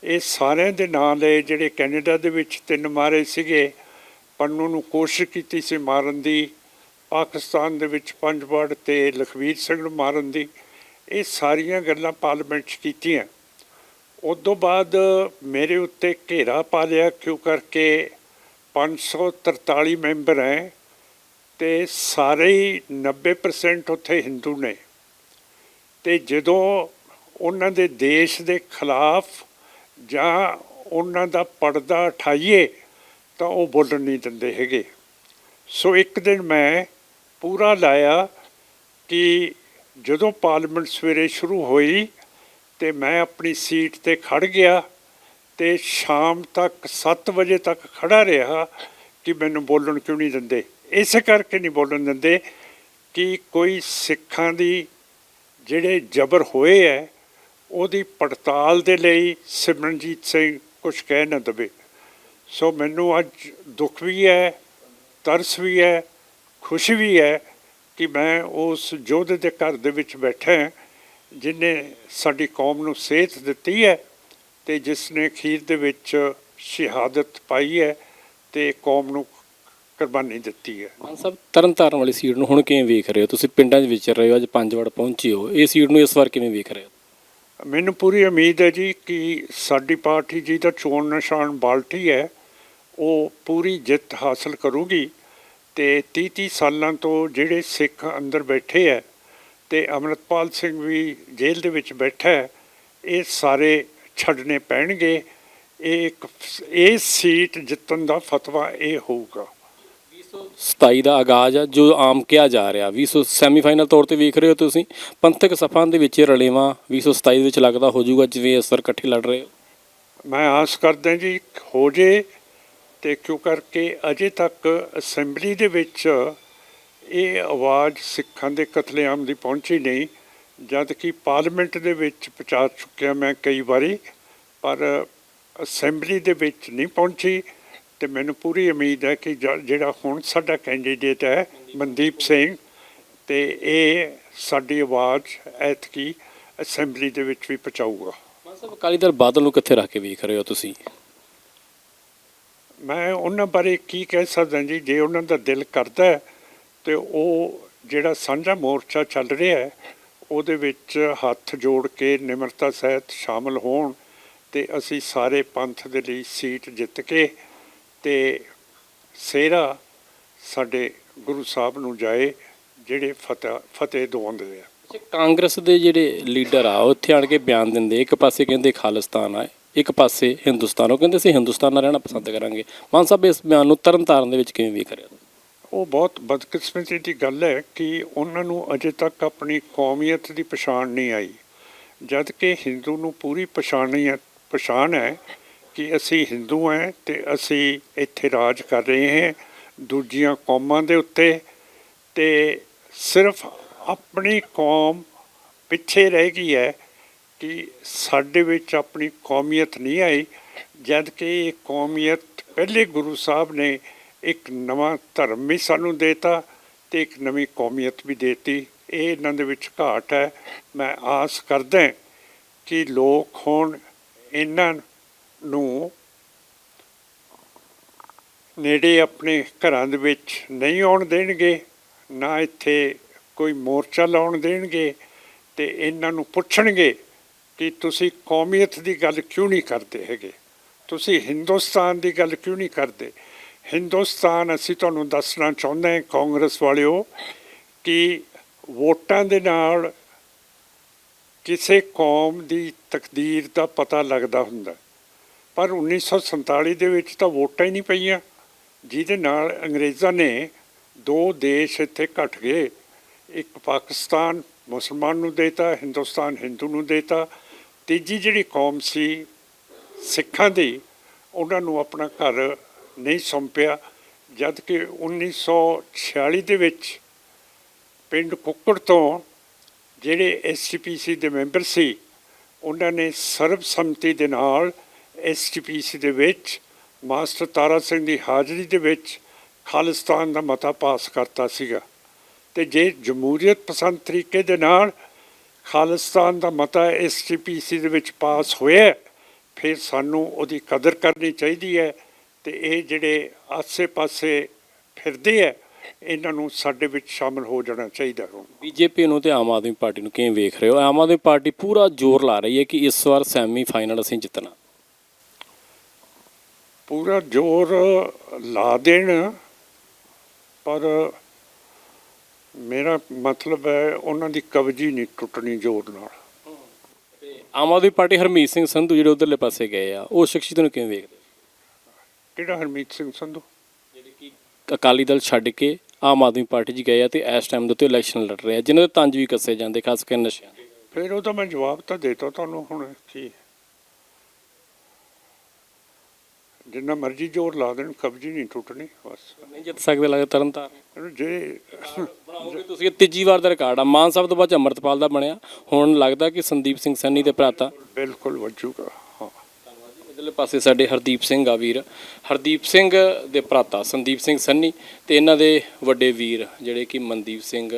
A: ਇਹ ਸਾਰਿਆਂ ਦੇ ਨਾਂ ਲਏ ਜਿਹੜੇ ਕੈਨੇਡਾ ਦੇ ਵਿੱਚ ਤਿੰਨ ਮਾਰੇ ਸੀਗੇ। ਪੰਨੂ ਨੂੰ ਕੋਸ਼ਿਸ਼ ਕੀਤੀ ਸੀ ਮਾਰਨ ਦੀ। ਪਾਕਿਸਤਾਨ ਦੇ ਵਿੱਚ ਪੰਜ ਪੰਜਵੜ ਤੇ ਲਖਵੀਰ ਸਿੰਘ ਨੂੰ ਮਾਰਨ ਦੀ। ਇਹ ਸਾਰੀਆਂ ਗੱਲਾਂ ਪਾਰਲੀਮੈਂਟ 'ਚ ਕੀਤੀਆਂ। ਉਸ ਤੋਂ ਬਾਅਦ ਮੇਰੇ ਉੱਤੇ ਘੇਰਾ ਪਾ ਲਿਆ, ਕਿਉਂ ਕਰਕੇ 543 ਮੈਂਬਰ ਹੈ ਤੇ ਸਾਰੇ ਹੀ 90% ਉੱਥੇ ਹਿੰਦੂ ਨੇ। ਤੇ ਜਦੋਂ ਉਹਨਾਂ ਦੇ ਦੇਸ਼ ਦੇ ਖਿਲਾਫ ਜਾਂ ਉਹਨਾਂ ਦਾ ਪਰਦਾ ਉਠਾਈਏ ਤਾਂ ਉਹ ਬੋਲਣ ਨਹੀਂ ਦਿੰਦੇ ਹੈਗੇ। ਸੋ ਇੱਕ ਦਿਨ ਮੈਂ ਪੂਰਾ ਲਾਇਆ ਕਿ ਜਦੋਂ ਪਾਰਲੀਮੈਂਟ ਸਵੇਰੇ ਸ਼ੁਰੂ ਹੋਈ ਤੇ ਮੈਂ ਆਪਣੀ ਸੀਟ ਤੇ ਖੜ ਗਿਆ ਤੇ ਸ਼ਾਮ ਤੱਕ 7 ਵਜੇ ਤੱਕ ਖੜਾ ਰਿਹਾ ਕਿ ਮੈਨੂੰ ਬੋਲਣ ਕਿਉਂ ਨਹੀਂ ਦਿੰਦੇ। ਇਸ ਕਰਕੇ ਨਹੀਂ ਬੋਲਣ ਦਿੰਦੇ ਕਿ ਕੋਈ ਸਿੱਖਾਂ ਦੀ ਜਿਹੜੇ ਜ਼ਬਰ ਹੋਏ ਹੈ ਉਹਦੀ ਪੜਤਾਲ ਦੇ ਲਈ ਸਿਮਰਨਜੀਤ ਸਿੰਘ ਕੁਝ ਕਹਿ ਨਾ ਦਵੇ। ਸੋ ਮੈਨੂੰ ਅੱਜ ਦੁੱਖ ਵੀ ਹੈ, ਤਰਸ ਵੀ ਹੈ, ਖੁਸ਼ੀ ਵੀ ਹੈ ਕਿ ਮੈਂ ਉਸ ਯੋਧੇ ਦੇ ਘਰ ਦੇ ਵਿੱਚ ਬੈਠਾ ਹਾਂ, ਜਿਨੇ ਸਾਡੀ ਕੌਮ ਨੂੰ ਸੇਧ ਦਿੱਤੀ ਹੈ ਤੇ ਜਿਸ ਨੇ ਖੀਰ ਦੇ ਵਿੱਚ ਸ਼ਹਾਦਤ ਪਾਈ ਹੈ ਤੇ ਕੌਮ ਨੂੰ ਕੁਰਬਾਨੀ ਦਿੱਤੀ ਹੈ।
B: ਮਾਨ ਸਾਹਿਬ, ਤਰਨਤਾਰਨ ਵਾਲੀ ਸੀਟ ਨੂੰ ਹੁਣ ਕਿਵੇਂ ਵੇਖ ਰਹੇ ਹੋ? ਤੁਸੀਂ ਪਿੰਡਾਂ 'ਚ ਵਿਚਰ ਰਹੇ ਹੋ, ਅੱਜ ਪੰਜ ਵਾਰ ਪਹੁੰਚੇ ਹੋ। ਇਹ ਸੀਟ ਨੂੰ ਇਸ ਵਾਰ ਕਿਵੇਂ ਵੇਖ ਰਹੇ ਹੋ?
A: ਮੈਨੂੰ ਪੂਰੀ ਉਮੀਦ ਹੈ ਜੀ ਕਿ ਸਾਡੀ ਪਾਰਟੀ ਜੀ ਦਾ ਚੋਣ ਨਿਸ਼ਾਨ ਬਾਲਟੀ ਹੈ, ਉਹ ਪੂਰੀ ਜਿੱਤ ਹਾਸਲ ਕਰੂਗੀ ਤੇ 30 30 ਸਾਲਾਂ ਤੋਂ ਜਿਹੜੇ ਸਿੱਖ ਅੰਦਰ ਬੈਠੇ ਹੈ ਤੇ ਅਮਰਤਪਾਲ ਸਿੰਘ ਵੀ ਜੇਲ੍ਹ ਦੇ ਵਿੱਚ ਬੈਠਾ ਹੈ, ਇਹ ਸਾਰੇ ਛੱਡਨੇ ਪੈਣਗੇ, ਇਹ ਇੱਕ, ਇਹ ਸੀਟ ਜਿੱਤਣ ਦਾ ਫਤਵਾ ਇਹ ਹੋਊਗਾ।
B: 27 ਦਾ ਆਗਾਜ਼ ਆ, ਜੋ ਆਮ ਕਿਹਾ ਜਾ ਰਿਹਾ। 20 ਸੈਮੀਫਾਈਨਲ ਤੌਰ ਤੇ ਵੇਖ ਰਹੇ ਹੋ ਤੁਸੀਂ। ਪੰਥਕ ਸਫਾਂ ਦੇ ਵਿੱਚ ਇਹ ਰਲੇਵਾਂ 2027 ਵਿੱਚ ਲੱਗਦਾ ਹੋ ਜਾਊਗਾ, ਜਿਵੇਂ ਅਸਰ ਇਕੱਠੇ ਲੜ ਰਹੇ ਹੋ।
A: ਮੈਂ ਆਸ ਕਰਦਾ ਜੀ, ਹੋ ਜੇ ਤੇ ਕਿਉਂ ਕਰਕੇ ਅਜੇ ਤੱਕ ਅਸੈਂਬਲੀ ਦੇ ਵਿੱਚ ਇਹ ਆਵਾਜ਼ ਸਿੱਖਾਂ ਦੇ ਕਤਲੇਆਮ ਦੀ ਪਹੁੰਚੀ ਨਹੀਂ, ਜਦ ਕਿ ਪਾਰਲੀਮੈਂਟ ਦੇ ਵਿੱਚ ਪਹੁੰਚਾ ਚੁੱਕਿਆ ਮੈਂ ਕਈ ਵਾਰੀ, ਪਰ ਅਸੈਂਬਲੀ ਦੇ ਵਿੱਚ ਨਹੀਂ ਪਹੁੰਚੀ। ਤੇ ਮੈਨੂੰ ਪੂਰੀ ਉਮੀਦ ਹੈ ਕਿ ਜਿਹੜਾ ਹੁਣ ਸਾਡਾ ਕੈਂਡੀਡੇਟ ਹੈ ਮਨਦੀਪ ਸਿੰਘ ਤੇ ਇਹ ਸਾਡੀ ਆਵਾਜ਼ ਐਤਕੀ ਅਸੈਂਬਲੀ ਦੇ ਵਿੱਚ ਵੀ ਪਹੁੰਚਾਊਗਾ।
B: ਮਾਨ ਸਾਹਿਬ ਅਕਾਲੀ ਦਲ ਬਾਦਲ ਨੂੰ ਕਿੱਥੇ ਰੱਖ ਕੇ ਵੇਖ ਰਹੇ ਹੋ ਤੁਸੀਂ?
A: ਮੈਂ ਉਹਨਾਂ ਬਾਰੇ ਕੀ ਕਹਿ ਸਕਦਾ ਜੀ? ਜੇ ਉਹਨਾਂ ਦਾ ਦਿਲ ਕਰਦਾ ਤੇ ਉਹ ਜਿਹੜਾ ਸਾਂਝਾ ਮੋਰਚਾ ਚੱਲ ਰਿਹਾ ਹੈ ਉਹਦੇ ਵਿੱਚ ਹੱਥ ਜੋੜ ਕੇ ਨਿਮਰਤਾ ਸਹਿਤ ਸ਼ਾਮਲ ਹੋਣ ਤੇ ਅਸੀਂ ਸਾਰੇ ਪੰਥ ਦੇ ਲਈ ਸੀਟ ਜਿੱਤ ਕੇ ਤੇ ਸੇਰਾ ਸਾਡੇ ਗੁਰੂ ਸਾਹਿਬ ਨੂੰ ਜਾਏ ਜਿਹੜੇ ਫਤਿਹ ਫਤਿਹ ਦਵਾਉਂਦੇ ਆ।
B: ਕਾਂਗਰਸ ਦੇ ਜਿਹੜੇ ਲੀਡਰ ਆ ਉਹ ਇੱਥੇ ਆਣ ਕੇ ਬਿਆਨ ਦਿੰਦੇ ਇੱਕ ਪਾਸੇ ਕਹਿੰਦੇ ਖਾਲਿਸਤਾਨ ਆ ਇੱਕ ਪਾਸੇ ਹਿੰਦੁਸਤਾਨ ਉਹ ਕਹਿੰਦੇ ਅਸੀਂ ਹਿੰਦੁਸਤਾਨ ਨਾਲ ਰਹਿਣਾ ਪਸੰਦ ਕਰਾਂਗੇ। ਮਾਨ ਸਾਹਿਬ ਇਸ ਬਿਆਨ ਨੂੰ ਤਰਨਤਾਰਨ ਦੇ ਵਿੱਚ ਕਿਵੇਂ ਵੇਖ ਰਹੇ ਹੋ?
A: ਉਹ ਬਹੁਤ ਬਦਕਿਸਮਤੀ ਦੀ ਗੱਲ ਹੈ ਕਿ ਉਹਨਾਂ ਨੂੰ ਅਜੇ ਤੱਕ ਆਪਣੀ ਕੌਮੀਅਤ ਦੀ ਪਛਾਣ ਨਹੀਂ ਆਈ। ਜਦ ਕਿ ਹਿੰਦੂ ਨੂੰ ਪੂਰੀ ਪਛਾਣੀ ਹੈ ਪਛਾਣ ਹੈ ਕਿ ਅਸੀਂ ਹਿੰਦੂ ਹਾਂ ਤੇ ਅਸੀਂ ਇੱਥੇ ਰਾਜ ਕਰ ਰਹੇ ਹਾਂ ਦੂਜੀਆਂ ਕੌਮਾਂ ਦੇ ਉੱਤੇ ਤੇ ਸਿਰਫ ਆਪਣੀ ਕੌਮ ਪਿੱਛੇ ਰਹਿ ਗਈ ਹੈ ਕਿ ਸਾਡੇ ਵਿੱਚ ਆਪਣੀ ਕੌਮੀਅਤ ਨਹੀਂ ਆਈ ਜਦ ਕਿ ਇਹ ਕੌਮੀਅਤ ਪਹਿਲੇ ਗੁਰੂ ਸਾਹਿਬ ਨੇ ਇੱਕ ਨਵਾਂ ਧਰਮ ਵੀ ਸਾਨੂੰ ਦੇਤਾ ਤੇ ਇੱਕ ਨਵੀਂ ਕੌਮੀਅਤ ਵੀ ਦੇਤੀ। ਇਹ ਇਹਨਾਂ ਦੇ ਵਿੱਚ ਘਾਟ ਹੈ। ਮੈਂ ਆਸ ਕਰਦਾ ਕਿ ਲੋਕ ਹੁਣ, ਇਹਨਾਂ ਨੂੰ ਨੇੜੇ ਆਪਣੇ ਘਰਾਂ ਦੇ ਵਿੱਚ ਨਹੀਂ ਆਉਣ ਦੇਣਗੇ, ਨਾ ਇੱਥੇ ਕੋਈ ਮੋਰਚਾ ਲਾਉਣ ਦੇਣਗੇ ਤੇ ਇਹਨਾਂ ਨੂੰ ਪੁੱਛਣਗੇ ਕਿ ਤੁਸੀਂ ਕੌਮੀਅਤ ਦੀ ਗੱਲ ਕਿਉਂ ਨਹੀਂ ਕਰਦੇ ਹੈਗੇ? ਤੁਸੀਂ ਹਿੰਦੁਸਤਾਨ ਦੀ ਗੱਲ ਕਿਉਂ ਨਹੀਂ ਕਰਦੇ? ਹਿੰਦੁਸਤਾਨ, ਅਸੀਂ ਤੁਹਾਨੂੰ ਦੱਸਣਾ ਚਾਹੁੰਦੇ ਹਾਂ, ਕਾਂਗਰਸ ਵਾਲਿਓ, ਕਿ ਵੋਟਾਂ ਦੇ ਨਾਲ ਕਿਸੇ ਕੌਮ ਦੀ ਤਕਦੀਰ ਦਾ ਪਤਾ ਲੱਗਦਾ ਹੁੰਦਾ। ਪਰ 1947 ਦੇ ਵਿੱਚ ਤਾਂ ਵੋਟਾਂ ਹੀ ਨਹੀਂ ਪਈਆਂ। ਜਿਹਦੇ ਨਾਲ ਅੰਗਰੇਜ਼ਾਂ ਨੇ ਦੋ ਦੇਸ਼ ਇੱਥੇ ਘਟ ਗਏ। ਇੱਕ ਪਾਕਿਸਤਾਨ ਮੁਸਲਮਾਨ ਨੂੰ ਦੇਤਾ, ਹਿੰਦੁਸਤਾਨ ਹਿੰਦੂ ਨੂੰ ਦੇਤਾ। ਤੀਜੀ ਜਿਹੜੀ ਕੌਮ ਸੀ ਸਿੱਖਾਂ ਦੀ, ਉਹਨਾਂ ਨੂੰ ਆਪਣਾ ਘਰ ਨਹੀਂ ਸੌਂਪਿਆ। ਜਦ ਕਿ 1946 ਦੇ ਵਿੱਚ ਪਿੰਡ ਕੁੱਕੜ ਤੋਂ ਜਿਹੜੇ ਐਸਟੀਪੀਸੀ ਦੇ ਮੈਂਬਰ ਸੀ, ਉਹਨਾਂ ਨੇ ਸਰਬਸੰਮਤੀ ਦੇ ਨਾਲ ਐਸਟੀਪੀਸੀ ਦੇ ਵਿੱਚ, ਮਾਸਟਰ ਤਾਰਾ ਸਿੰਘ ਦੀ ਹਾਜ਼ਰੀ ਦੇ ਵਿੱਚ ਖਾਲਿਸਤਾਨ ਦਾ ਮਤਾ ਪਾਸ ਕਰਤਾ ਸੀਗਾ। ਤੇ ਜੇ ਜਮਹੂਰੀਅਤ ਪਸੰਦ ਤਰੀਕੇ ਦੇ ਨਾਲ ਖਾਲਿਸਤਾਨ ਦਾ ਮਤਾ ਐਸਟੀਪੀਸੀ ਦੇ ਵਿੱਚ ਪਾਸ ਹੋਇਆ ਫਿਰ ਸਾਨੂੰ ਉਹਦੀ ਕਦਰ ਕਰਨੀ ਚਾਹੀਦੀ ਹੈ ਤੇ ਇਹ ਜਿਹੜੇ ਆਸੇ-ਪਾਸੇ ਫਿਰਦੇ ਹੈ, ਇਹਨਾਂ ਨੂੰ ਸਾਡੇ ਵਿੱਚ ਸ਼ਾਮਲ ਹੋ ਜਾਣਾ ਚਾਹੀਦਾ ਹੁਣ
B: ਬੀਜੇਪੀ ਨੂੰ ਤੇ ਆਮ ਆਦਮੀ ਪਾਰਟੀ ਨੂੰ ਕਿਵੇਂ ਵੇਖ ਰਹੇ ਹੋ? ਆਮ ਆਦਮੀ ਪਾਰਟੀ ਪੂਰਾ ਜ਼ੋਰ ਲਾ ਰਹੀ ਹੈ ਕਿ ਇਸ ਵਾਰ ਸੈਮੀ ਫਾਈਨਲ ਅਸੀਂ ਜਿੱਤਣਾ।
A: ਪੂਰਾ ਜ਼ੋਰ ਲਾ ਦੇਣ ਪਰ ਮੇਰਾ ਮਤਲਬ ਹੈ ਉਹਨਾਂ ਦੀ ਕਬਜੀ ਨਹੀਂ ਟੁੱਟਣੀ ਜ਼ੋਰ ਨਾਲ।
B: ਆਮ ਆਦਮੀ ਪਾਰਟੀ ਹਰਮੀਤ ਸਿੰਘ ਸੰਧੂ ਜਿਹੜੇ ਉਧਰਲੇ ਪਾਸੇ ਗਏ ਆ ਉਹ ਸ਼ਖਸੀਅਤ ਨੂੰ ਕਿਵੇਂ ਵੇਖਦੇ?
A: ਕਿਹੜਾ ਹਰਮੀਤ ਸਿੰਘ ਸੰਧੂ?
B: ਜਿਹੜੇ ਕਿ ਅਕਾਲੀ ਦਲ ਛੱਡ ਕੇ ਆਮ ਆਦਮੀ ਪਾਰਟੀ 'ਚ ਗਏ ਆ ਤੇ ਇਸ ਟਾਈਮ ਦੇ ਉੱਤੇ ਇਲੈਕਸ਼ਨ ਲੜ ਰਹੇ ਆ ਜਿਨ੍ਹਾਂ ਦੇ ਤੰਜ ਵੀ ਕੱਸੇ ਜਾਂਦੇ ਖਾਸ ਕਰਕੇ ਨਸ਼ਿਆਂ
A: ਫਿਰ ਉਹ ਤਾਂ ਮੈਂ ਜਵਾਬ ਤਾਂ ਦੇਤਾ ਤੁਹਾਨੂੰ ਹੁਣ ਕੀ ਜਿੰਨਾ ਮਰਜ਼ੀ ਜ਼ੋਰ ਲਾ ਦੇਣ ਕਬਜੀ ਨਹੀਂ ਟੁੱਟਣੀ ਬਸ।
B: ਨਹੀਂ ਜਿੱਤ ਸਕਦੇ ਲੱਗਦਾ ਤਰਨ ਤਾਰਨ।
A: ਇਹਨੂੰ ਜੇ
B: ਬਣਾਓਗੇ ਤੁਸੀਂ ਇਹ ਤੀਜੀ ਵਾਰ ਦਾ ਰਿਕਾਰਡ ਆ। ਮਾਨ ਸਾਹਿਬ ਤੋਂ ਬਾਅਦ 'ਚ ਅੰਮ੍ਰਿਤਪਾਲ ਦਾ ਬਣਿਆ। ਹੁਣ ਲੱਗਦਾ ਕਿ ਸੰਦੀਪ ਸਿੰਘ ਸੰਨੀ ਦੇ ਭਰਾਤਾ
A: ਬਿਲਕੁਲ ਵੱਜੂਗਾ ਹਾਂ।
B: ਇਧਰਲੇ ਪਾਸੇ ਸਾਡੇ ਹਰਦੀਪ ਸਿੰਘ ਆ ਵੀਰ। ਹਰਦੀਪ ਸਿੰਘ ਦੇ ਭਰਾਤਾ ਸੰਦੀਪ ਸਿੰਘ ਸੰਨੀ ਤੇ ਇਹਨਾਂ ਦੇ ਵੱਡੇ ਵੀਰ ਜਿਹੜੇ ਕਿ ਮਨਦੀਪ ਸਿੰਘ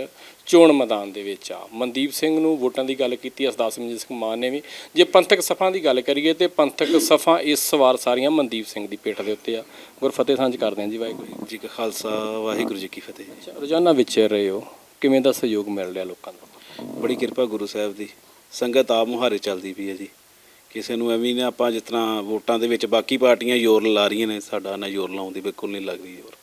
B: ਚੋਣ ਮੈਦਾਨ ਦੇ ਵਿੱਚ ਆ। ਮਨਦੀਪ ਸਿੰਘ ਨੂੰ ਵੋਟਾਂ ਦੀ ਗੱਲ ਕੀਤੀ ਅਸਦਾਸ ਸਿੰਘ ਮਾਨ ਨੇ ਵੀ। ਜੇ ਪੰਥਕ ਸਫਾਂ ਦੀ ਗੱਲ ਕਰੀਏ ਤੇ ਪੰਥਕ ਸਫਾਂ ਇਸ ਵਾਰ ਸਾਰੀਆਂ ਮਨਦੀਪ ਸਿੰਘ ਦੀ ਪੇਠ ਦੇ ਉੱਤੇ ਆ। ਗੁਰਫਤਿਹ ਸਾਂਝ ਕਰਦੇ ਹਾਂ ਜੀ ਵਾਹਿਗੁਰੂ
C: ਜੀ। ਕਾ ਖਾਲਸਾ ਵਾਹਿਗੁਰੂ ਜੀ ਕੀ ਫਤਿਹ।
B: ਰੋਜ਼ਾਨਾ ਵਿਚਰ ਰਹੇ ਹੋ। ਕਿਵੇਂ ਦਾ ਸਹਿਯੋਗ ਮਿਲ ਰਿਹਾ ਲੋਕਾਂ ਦਾ
C: ਬੜੀ ਕਿਰਪਾ ਗੁਰੂ ਸਾਹਿਬ ਦੀ। ਸੰਗਤ ਆਪ ਮੁਹਾਰੇ ਚੱਲਦੀ ਪਈ ਹੈ ਜੀ। ਕਿਸੇ ਨੂੰ ਐਵੇਂ ਨਾ ਆਪਾਂ ਜਿਸ ਤਰ੍ਹਾਂ ਵੋਟਾਂ ਦੇ ਵਿੱਚ ਬਾਕੀ ਪਾਰਟੀਆਂ ਜ਼ੋਰ ਲਾ ਰਹੀਆਂ ਨੇ ਸਾਡਾ ਨਾ ਜ਼ੋਰ ਲਾਉਂਦੀ ਬਿਲਕੁਲ ਨਹੀਂ ਲੱਗ ਰਹੀ ਜ਼ੋਰ।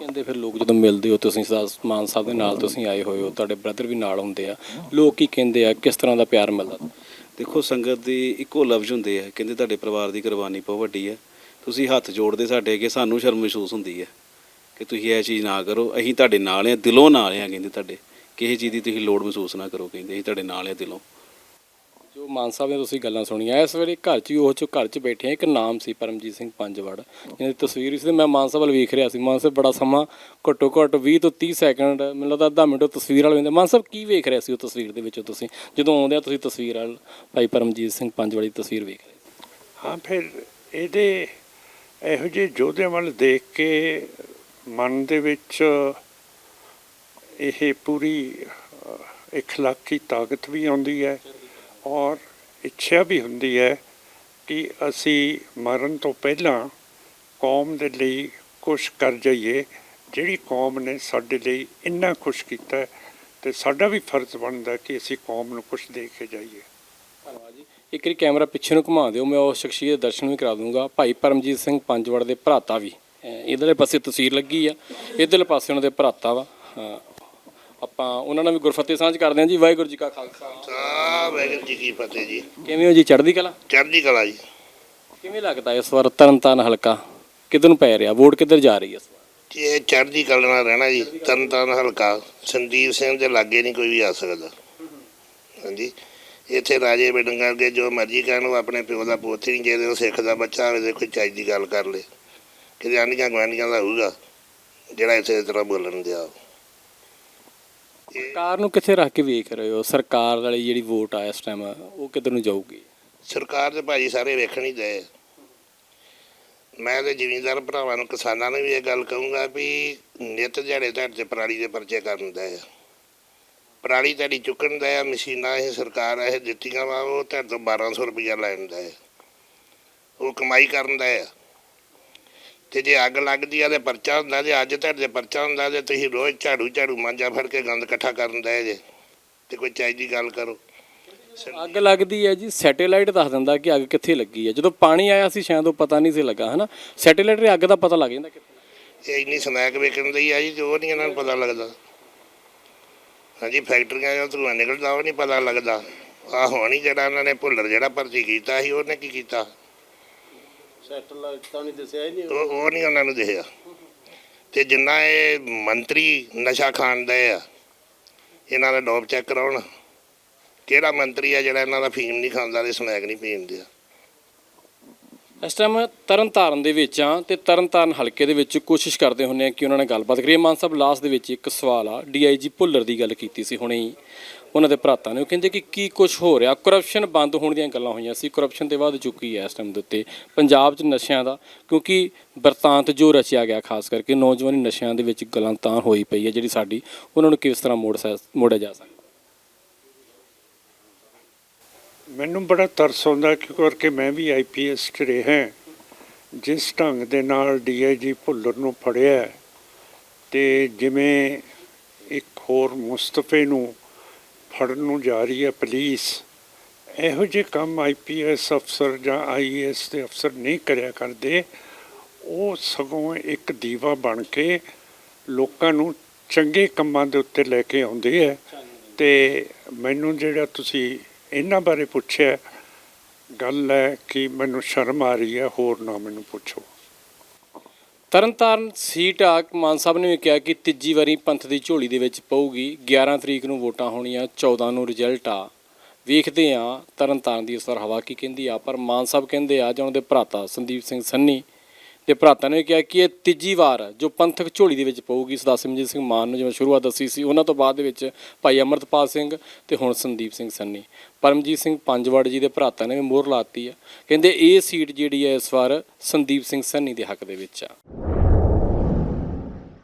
B: ਕਹਿੰਦੇ ਫਿਰ ਲੋਕ ਜਦੋਂ ਮਿਲਦੇ ਹੋ, ਤੁਸੀਂ ਸਦਾ ਮਾਨ ਸਾਹਿਬ ਦੇ ਨਾਲ ਤੁਸੀਂ ਆਏ ਹੋਏ ਹੋ, ਤੁਹਾਡੇ ਬ੍ਰਦਰ ਵੀ ਨਾਲ ਹੁੰਦੇ ਆ। ਲੋਕ ਕੀ ਕਹਿੰਦੇ ਆ, ਕਿਸ ਤਰ੍ਹਾਂ ਦਾ ਪਿਆਰ ਮਿਲਦਾ?
C: ਦੇਖੋ, ਸੰਗਤ ਦੀ ਇੱਕੋ ਲਫ਼ਜ਼ ਹੁੰਦੇ ਆ, ਕਹਿੰਦੇ ਤੁਹਾਡੇ ਪਰਿਵਾਰ ਦੀ ਕੁਰਬਾਨੀ ਬਹੁਤ ਵੱਡੀ ਹੈ ਤੁਸੀਂ ਹੱਥ ਜੋੜਦੇ ਸਾਡੇ ਅੱਗੇ, ਸਾਨੂੰ ਸ਼ਰਮ ਮਹਿਸੂਸ ਹੁੰਦੀ ਹੈ ਕਿ ਤੁਸੀਂ ਇਹ ਚੀਜ਼ ਨਾ ਕਰੋ। ਅਸੀਂ ਤੁਹਾਡੇ ਨਾਲ ਆ, ਦਿਲੋਂ ਨਾਲ ਆ, ਕਹਿੰਦੇ ਤੁਹਾਡੇ। ਕਿਸੇ ਚੀਜ਼ ਦੀ ਤੁਸੀਂ ਲੋੜ ਮਹਿਸੂਸ ਨਾ ਕਰੋ, ਕਹਿੰਦੇ ਅਸੀਂ ਤੁਹਾਡੇ ਨਾਲ ਆ ਦਿਲੋਂ।
B: ਜੋ ਮਾਨ ਸਾਹਿਬ ਨੇ ਤੁਸੀਂ ਗੱਲਾਂ ਸੁਣੀਆਂ, ਇਸ ਵੇਲੇ ਘਰ 'ਚ ਹੀ ਉਹ ਚ ਘਰ 'ਚ ਬੈਠੇ ਆ, ਇੱਕ ਨਾਮ ਸੀ ਪਰਮਜੀਤ ਸਿੰਘ ਪੰਜਵੜ। ਇਹਨਾਂ ਦੀ ਤਸਵੀਰ ਸੀ ਤੇ ਮੈਂ ਮਾਨ ਸਾਹਿਬ ਵੱਲ ਵੇਖ ਰਿਹਾ ਸੀ। ਮਾਨ ਸਾਹਿਬ ਬੜਾ ਸਮਾਂ ਘੱਟੋ ਘੱਟ 20 ਤੋਂ 30 ਸੈਕਿੰਡ, ਮੈਨੂੰ ਲੱਗਦਾ ਅੱਧਾ ਮਿੰਟ ਉਹ ਤਸਵੀਰ ਵਾਲੇ ਹੁੰਦੇ। ਮਾਨ ਸਾਹਿਬ ਕੀ ਵੇਖ ਰਿਹਾ ਸੀ ਉਹ ਤਸਵੀਰ ਦੇ ਵਿੱਚੋਂ ਤੁਸੀਂ? ਜਦੋਂ ਆਉਂਦੇ ਆ ਤੁਸੀਂ ਤਸਵੀਰ ਵਾਲ, ਭਾਈ ਪਰਮਜੀਤ ਸਿੰਘ ਪੰਜਵੜ ਦੀ ਤਸਵੀਰ ਵੇਖ ਰਹੇ।
A: ਹਾਂ, ਫਿਰ ਇਹਦੇ ਇਹੋ ਜਿਹੇ ਯੋਧਿਆਂ ਵੱਲ ਦੇਖ ਕੇ ਮਨ ਦੇ ਵਿੱਚ ਇਹ ਪੂਰੀ ਇਖਲਾਕੀ ਤਾਕਤ ਵੀ ਆਉਂਦੀ ਹੈ। ਔਰ ਇੱਛਾ ਵੀ ਹੁੰਦੀ ਹੈ ਕਿ ਅਸੀਂ ਮਰਨ ਤੋਂ ਪਹਿਲਾਂ ਕੌਮ ਦੇ ਲਈ ਕੁਝ ਕਰ ਜਾਈਏ। ਜਿਹੜੀ ਕੌਮ ਨੇ ਸਾਡੇ ਲਈ ਇੰਨਾ ਕੁਝ ਕੀਤਾ ਹੈ ਤੇ ਸਾਡਾ ਵੀ ਫਰਜ਼ ਬਣਦਾ ਕਿ ਅਸੀਂ ਕੌਮ ਨੂੰ ਕੁਝ ਦੇ ਕੇ ਜਾਈਏ।
B: ਧੰਨਵਾਦ ਜੀ। ਇੱਕ ਵਾਰੀ ਕੈਮਰਾ ਪਿੱਛੇ ਨੂੰ ਘੁਮਾ ਦਿਓ, ਮੈਂ ਉਸ ਸ਼ਖਸੀਅਤ ਦੇ ਦਰਸ਼ਨ ਵੀ ਕਰਾ ਦੂੰਗਾ। ਭਾਈ ਪਰਮਜੀਤ ਸਿੰਘ ਪੰਜਵੜ ਦੇ ਭਰਾਤਾ ਵੀ। ਅਹ ਇਧਰਲੇ ਪਾਸੇ ਤਸਵੀਰ ਲੱਗੀ ਆ ਇਧਰਲੇ ਪਾਸੇ ਉਹਨਾਂ ਦੇ ਭਰਾਤਾ ਵਾ। ਹਾਂ। ਆਪਾਂ ਉਹਨਾਂ ਨਾਲ ਵੀ ਗੁਰਫਤਿਹ ਸਾਂਝ ਕਰਦੇ ਹਾਂ ਜੀ ਵਾਹਿਗੁਰੂ ਜੀ ਕਾ ਖਾਲਸਾ।
D: ਸਾ ਵਾਹਿਗੁਰੂ ਜੀ ਕੀ ਫਤਿਹ ਜੀ।
B: ਕਿਵੇਂ ਹੋ ਜੀ ਚੜ੍ਹਦੀ ਕਲਾ?
D: ਚੜ੍ਹਦੀ ਕਲਾ ਜੀ।
B: ਕਿਵੇਂ ਲੱਗਦਾ ਇਸ ਵਾਰ ਤਰਨਤਾਰਨ ਹਲਕਾ? ਕਿੱਧਰ ਨੂੰ ਪੈ ਰਿਹਾ? ਵੋਟ ਕਿੱਧਰ ਜਾ ਰਹੀ ਹੈ ਇਸ ਵਾਰ?
D: ਇਹ ਚੜ੍ਹਦੀ ਕਲਾ ਨਾਲ ਰਹਿਣਾ ਜੀ ਤਰਨਤਾਰਨ ਹਲਕਾ। ਸੰਦੀਪ ਸਿੰਘ ਦੇ ਲਾਗੇ ਨਹੀਂ ਕੋਈ ਵੀ ਆ ਸਕਦਾ। ਹਾਂਜੀ। ਇੱਥੇ ਰਾਜੇ ਬਡੰਗਰ ਦੇ ਜੋ ਮਰਜ਼ੀ ਕਹਿਣ ਉਹ ਆਪਣੇ ਪਿਓ ਦਾ ਪੁੱਤ ਨਹੀਂ ਜੇ ਉਹ ਸਿੱਖ ਦਾ ਬੱਚਾ ਹੋਵੇ ਤੇ ਕੋਈ ਚੱਜ ਦੀ ਗੱਲ ਕਰ ਲੇ ਕਿਤੇ ਆਂਢੀਆਂ ਗੁਆਂਢੀਆਂ ਦਾ ਹੋਊਗਾ ਜਿਹੜਾ ਇੱਥੇ ਇਸ ਤਰ੍ਹਾਂ ਬੋਲਣ ਦਿਆ
B: ਸਰਕਾਰ ਨੂੰ ਕਿੱਥੇ ਰੱਖ ਕੇ ਵੇਖ ਰਹੇ ਹੋ? ਸਰਕਾਰ ਵਾਲੀ ਜਿਹੜੀ ਵੋਟ ਆ ਇਸ ਟਾਈਮ ਉਹ ਕਿੱਧਰ ਨੂੰ ਜਾਊਗੀ?
D: ਸਰਕਾਰ ਦੇ ਭਾਜੀ ਸਾਰੇ ਵੇਖਣ ਹੀ ਦਏ ਮੈਂ ਤੇ ਜ਼ਿਮੀਂਦਾਰ ਭਰਾਵਾਂ ਨੂੰ, ਕਿਸਾਨਾਂ ਨੂੰ ਵੀ ਇਹ ਗੱਲ ਕਹੂੰਗਾ ਵੀ ਨਿਤ ਦਿਹਾੜੇ ਤੁਹਾਡੇ ਤੇ ਪਰਾਲੀ ਦੇ ਪਰਚੇ ਕਰਨ ਦਾ ਆ। ਪਰਾਲੀ ਤੁਹਾਡੀ ਚੁੱਕਣ ਦਾ ਆ, ਮਸ਼ੀਨਾਂ ਇਹ ਸਰਕਾਰ ਇਹ ਦਿੱਤੀਆਂ ਵਾ, ਉਹ ਤੁਹਾਡੇ ਤੋਂ 1200 ਰੁਪਇਆ ਲੈਣ ਦਏ ਉਹ ਕਮਾਈ ਕਰਨ ਦਾ ਆ। ਤੇ ਜੇ ਅੱਗ ਲੱਗਦੀ ਆ ਤੇ ਪਰਚਾ ਹੁੰਦਾ ਜੇ ਅੱਜ ਤੁਹਾਡੇ ਪਰਚਾ ਹੁੰਦਾ ਤੇ ਤੁਸੀਂ ਰੋਜ਼ ਝਾੜੂ ਝਾੜੂ ਮਾਂਜਾ ਫੜ ਕੇ ਗੰਦ ਇਕੱਠਾ ਕਰਨ ਦਏ ਜੇ ਤੇ ਕੋਈ ਚਾਹੀਦੀ ਦੀ ਗੱਲ ਕਰੋ।
B: ਅੱਗ ਲੱਗਦੀ ਹੈ ਜੀ ਸੈਟੇਲਾਈਟ ਦੱਸ ਦਿੰਦਾ ਕਿ ਅੱਗ ਕਿੱਥੇ ਲੱਗੀ ਹੈ। ਜਦੋਂ ਪਾਣੀ ਆਇਆ ਸੀ ਸ਼ਾਇਦ ਉਹ ਪਤਾ ਨਹੀਂ ਸੀ ਲੱਗਾ ਹਨਾ? ਸੈਟੇਲਾਈਟ ਦੇ ਅੱਗ ਦਾ ਪਤਾ ਲੱਗ ਜਾਂਦਾ ਕਿੱਥੇ
D: ਇਹ ਇੰਨੀ ਸਮੈਕ ਵੇਚਣ ਦੀ ਆ ਜੀ ਉਹ ਨਹੀਂ ਇਹਨਾਂ ਨੂੰ ਪਤਾ ਲੱਗਦਾ। ਹਾਂਜੀ ਫੈਕਟਰੀਆਂ ਜੋ ਧੂਆਂ ਨਿਕਲਦਾ ਉਹ ਨਹੀਂ ਪਤਾ ਲੱਗਦਾ। ਆ ਹੁਣ ਹੀ ਜਿਹੜਾ ਇਹਨਾਂ ਨੇ ਭੁੱਲਰ ਜਿਹੜਾ ਭਰਤੀ ਕੀਤਾ ਸੀ ਉਹਨੇ ਕੀ ਕੀਤਾ?
C: ਸੈਟਲਾਈਟ ਤਾਂ ਨਹੀਂ ਦੱਸਿਆ ਹੀ ਨਹੀਂ
D: ਉਹ ਉਹ ਨਹੀਂ ਉਹਨਾਂ ਨੂੰ ਦਿਖਿਆ ਤੇ ਜਿੰਨਾ ਇਹ ਮੰਤਰੀ ਨਸ਼ਾ ਖਾਣ ਦੇ ਆ ਇਹਨਾਂ ਦਾ ਡੋਪ ਚੈੱਕ ਕਰਾਉਣ। ਕਿਹੜਾ ਮੰਤਰੀ ਆ ਜਿਹੜਾ ਇਹਨਾਂ ਦਾ ਫੀਮ ਨਹੀਂ ਖਾਂਦਾ ਤੇ ਸਮੈਕ ਨਹੀਂ ਪੀਂਦਾ
B: ਇਸ ਟਾਈਮ ਤਰਨਤਾਰਨ ਦੇ ਵਿੱਚ ਆ ਤੇ ਤਰਨਤਾਰਨ ਹਲਕੇ ਦੇ ਵਿੱਚ ਕੋਸ਼ਿਸ਼ ਕਰਦੇ ਹੁੰਨੇ ਆ ਕਿ ਉਹਨਾਂ ਨਾਲ ਗੱਲਬਾਤ ਕਰੀਏ। ਮਾਨ ਸਾਹਿਬ ਲਾਸਟ ਦੇ ਵਿੱਚ ਇੱਕ ਸਵਾਲ ਆ। ਡੀਆਈਜੀ ਭੁੱਲਰ ਦੀ ਗੱਲ ਕੀਤੀ ਸੀ ਹੁਣੇ ਹੀ। ਉਹਨਾਂ ਦੇ ਭਰਾਤਾ ਨੇ। ਉਹ ਕਹਿੰਦੇ ਕਿ ਕੀ ਕੁਝ ਹੋ ਰਿਹਾ? ਕਰਪਸ਼ਨ ਬੰਦ ਹੋਣ ਦੀਆਂ ਗੱਲਾਂ ਹੋਈਆਂ ਸੀ। ਕਰਪਸ਼ਨ ਤੇ ਵੱਧ ਚੁੱਕੀ ਹੈ ਇਸ ਟਾਈਮ ਦੇ ਉੱਤੇ। ਪੰਜਾਬ 'ਚ ਨਸ਼ਿਆਂ ਦਾ ਕਿਉਂਕਿ ਬਰਤਾਂਤ ਜੋ ਰਚਿਆ ਗਿਆ ਖਾਸ ਕਰਕੇ ਨੌਜਵਾਨੀ ਨਸ਼ਿਆਂ ਦੇ ਵਿੱਚ ਗੱਲਾਂ ਤਾਂ ਹੋਈ ਪਈ ਹੈ ਜਿਹੜੀ ਸਾਡੀ ਉਹਨਾਂ ਨੂੰ ਕਿਸ ਤਰ੍ਹਾਂ ਮੋੜ ਸਕ- ਮੋੜਿਆ ਜਾ ਸਕਦਾ?
A: ਮੈਨੂੰ ਬੜਾ ਤਰਸ ਆਉਂਦਾ ਕਿਉਂਕਿ ਮੈਂ ਵੀ ਆਈਪੀਐਸ ਚ ਰਿਹਾ ਜਿਸ ਢੰਗ ਦੇ ਨਾਲ ਡੀਆਈਜੀ ਭੁੱਲਰ ਨੂੰ ਫੜਿਆ ਹੈ, ਤੇ ਜਿਵੇਂ ਇੱਕ ਹੋਰ ਮੁਸਤਫੇ ਨੂੰ ਫੜਨ ਨੂੰ ਜਾ ਰਹੀ ਹੈ ਪੁਲਿਸ। ਇਹੋ ਜਿਹੇ ਕੰਮ ਆਈਪੀਐਸ ਅਫਸਰ ਜਾਂ ਆਈਏਐਸ ਦੇ ਅਫਸਰ ਨਹੀਂ ਕਰਿਆ ਕਰਦੇ। ਉਹ ਸਗੋਂ ਇੱਕ ਦੀਵਾ ਬਣ ਕੇ ਲੋਕਾਂ ਨੂੰ ਚੰਗੇ ਕੰਮਾਂ ਦੇ ਉੱਤੇ ਲੈ ਕੇ ਆਉਂਦੇ ਹੈ। ਤੇ ਮੈਨੂੰ ਜਿਹੜਾ ਤੁਸੀਂ ਇਹਨਾਂ ਬਾਰੇ ਪੁੱਛਿਆ, ਗੱਲ ਹੈ ਕਿ ਮੈਨੂੰ ਸ਼ਰਮ ਆ ਰਹੀ ਹੈ, ਹੋਰ ਨਾ ਮੈਨੂੰ ਪੁੱਛੋ।
B: ਤਰਨਤਾਰਨ ਸੀਟ ਆ, ਮਾਨ ਸਾਹਿਬ ਨੇ ਵੀ ਕਿਹਾ ਕਿ ਤੀਜੀ ਵਾਰੀ ਪੰਥ ਦੀ ਝੋਲੀ ਦੇ ਵਿੱਚ ਪਊਗੀ। 11 ਤਰੀਕ ਨੂੰ ਵੋਟਾਂ ਹੋਣੀਆਂ 14 ਨੂੰ ਰਿਜ਼ਲਟ ਆ। ਵੇਖਦੇ ਆ ਤਰਨਤਾਰਨ ਦੀ ਇਸ ਵਾਰ ਹਵਾ ਕੀ ਕਹਿੰਦੀ ਆ, ਪਰ ਮਾਨ ਸਾਹਿਬ ਕਹਿੰਦੇ ਆ ਜਾਂ ਉਹਨਾਂ ਦੇ ਭਰਾਤਾ ਸੰਦੀਪ ਸਿੰਘ ਸੰਨੀ ਦੇ ਭਰਾਤਾ ਨੇ ਕਿਹਾ ਕਿ ਇਹ ਤੀਜੀ ਵਾਰ ਜੋ ਪੰਥਕ ਝੋਲੀ ਦੇ ਵਿੱਚ ਪਊਗੀ, ਸਰਦਾਰ ਸਿਮਰਜੀਤ ਸਿੰਘ ਮਾਨ ਨੂੰ ਜਿਵੇਂ ਸ਼ੁਰੂਆਤ ਦੱਸੀ ਸੀ, ਉਹਨਾਂ ਤੋਂ ਬਾਅਦ ਦੇ ਵਿੱਚ ਭਾਈ ਅਮਰਤਪਾਲ ਸਿੰਘ ਤੇ ਹੁਣ ਸੰਦੀਪ ਸਿੰਘ ਸੰਨੀ। ਪਰਮਜੀਤ ਸਿੰਘ ਪੰਜਵੜ ਜੀ ਦੇ ਭਰਾਤਾ ਨੇ ਵੀ ਮੋਹਰ ਲਾਤੀ ਆ ਕਹਿੰਦੇ ਇਹ ਸੀਟ ਜਿਹੜੀ ਹੈ ਇਸ ਵਾਰ ਸੰਦੀਪ ਸਿੰਘ ਸੰਨੀ ਦੇ ਹੱਕ ਦੇ ਵਿੱਚ ਆ।